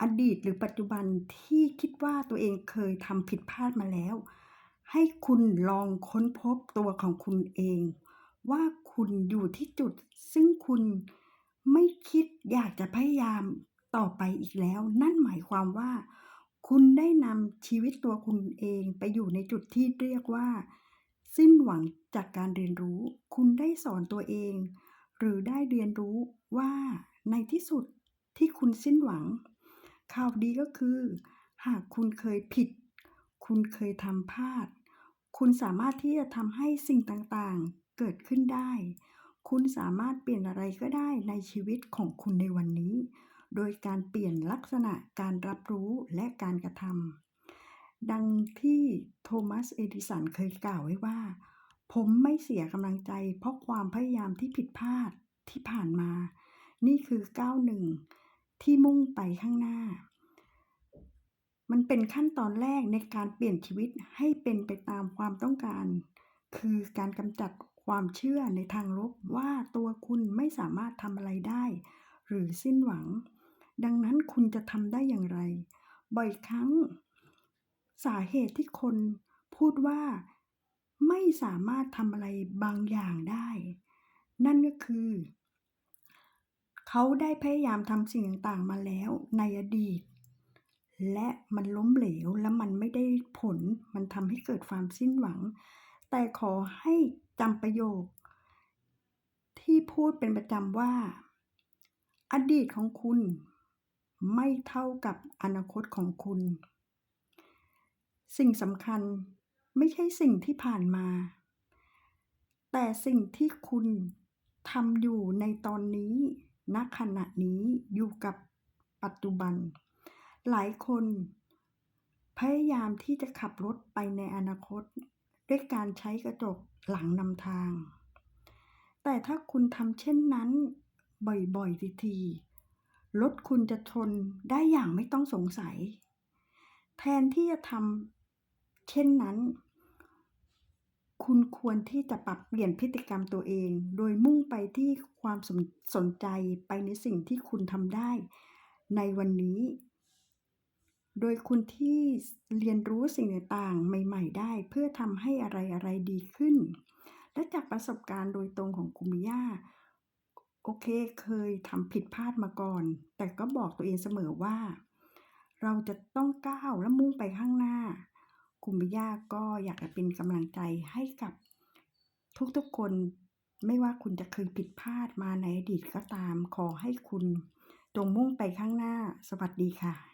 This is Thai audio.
อดีตหรือปัจจุบันที่คิดว่าตัวเองเคยทำผิดพลาดมาแล้ว ให้คุณลองค้นพบตัวของคุณเอง ว่าคุณอยู่ที่จุด ซึ่งคุณไม่คิดอยากจะพยายามต่อไปอีกแล้ว นั่นหมายความว่า คุณได้นำชีวิตตัวคุณเองไปอยู่ในจุดที่เรียกว่า สิ้นหวังจากการเรียนรู้ คุณได้สอนตัวเอง หรือได้เรียนรู้ว่าในที่สุดที่คุณสิ้นหวัง ข่าวดีก็คือ หากคุณเคยผิด คุณเคยทำพลาด คุณสามารถที่จะทำให้สิ่งต่างๆเกิดขึ้นได้ คุณสามารถเปลี่ยนอะไรก็ได้ในชีวิตของคุณในวันนี้ โดยการเปลี่ยนลักษณะการรับรู้และการกระทำดังที่โทมัสเอดิสันเคยกล่าวไว้ว่า ผมไม่เสียกำลังใจ เพราะความพยายามที่ผิดพลาดที่ผ่านมา นี่คือก้าวหนึ่ง ที่มุ่งไปข้างหน้า มันเป็นขั้นตอนแรกในการเปลี่ยนชีวิตให้เป็นไปตามความต้องการ คือการกำจัดความเชื่อในทางลบว่าตัวคุณไม่สามารถทำอะไรได้ หรือสิ้นหวัง ดังนั้นคุณจะทำได้อย่างไร บ่อยครั้ง สาเหตุที่คนพูดว่าไม่สามารถทำอะไรบางอย่างได้ นั่นก็คือ เขาได้พยายามทำสิ่งต่างๆมาแล้วในอดีต และมันล้มเหลวและมันไม่ได้ผลมันทำให้เกิดความสิ้นหวัง แต่ขอให้จำประโยค ที่พูดเป็นประจำว่า อดีตของคุณ ไม่เท่ากับอนาคตของคุณ สิ่งสำคัญไม่ใช่สิ่งที่ผ่านมา แต่สิ่งที่คุณทำอยู่ในตอนนี้ ณขณะนี้อยู่กับปัจจุบัน หลายคนพยายามที่จะขับรถไปในอนาคต ด้วยการใช้กระจกหลังนำทาง แต่ถ้าคุณทำเช่นนั้นบ่อยๆทีๆรถคุณจะชนได้อย่างไม่ต้องสงสัย แทนที่จะทำเช่นนั้น คุณควรที่จะปรับเปลี่ยนพฤติกรรมตัวเอง โดยมุ่งไปที่ความสนสนใจไปในสิ่งที่คุณทำได้ ในวันนี้ โดยคุณที่เรียนรู้สิ่งต่างๆใหม่ ๆ ได้ เพื่อทำให้อะไรๆดีขึ้น และจากประสบการณ์โดยตรงของคุณมิย่าโอเคเคยทำผิดพลาดมาก่อน แต่ก็บอกตัวเองเสมอว่า เราจะต้องก้าวและมุ่งไปข้างหน้า คุณมิย่าก็อยากจะเป็นกำลังใจให้กับทุกๆคนไม่ว่าคุณจะเคยผิดพลาดมาในอดีตก็ตาม ขอให้คุณจงมุ่งไปข้างหน้า สวัสดีค่ะ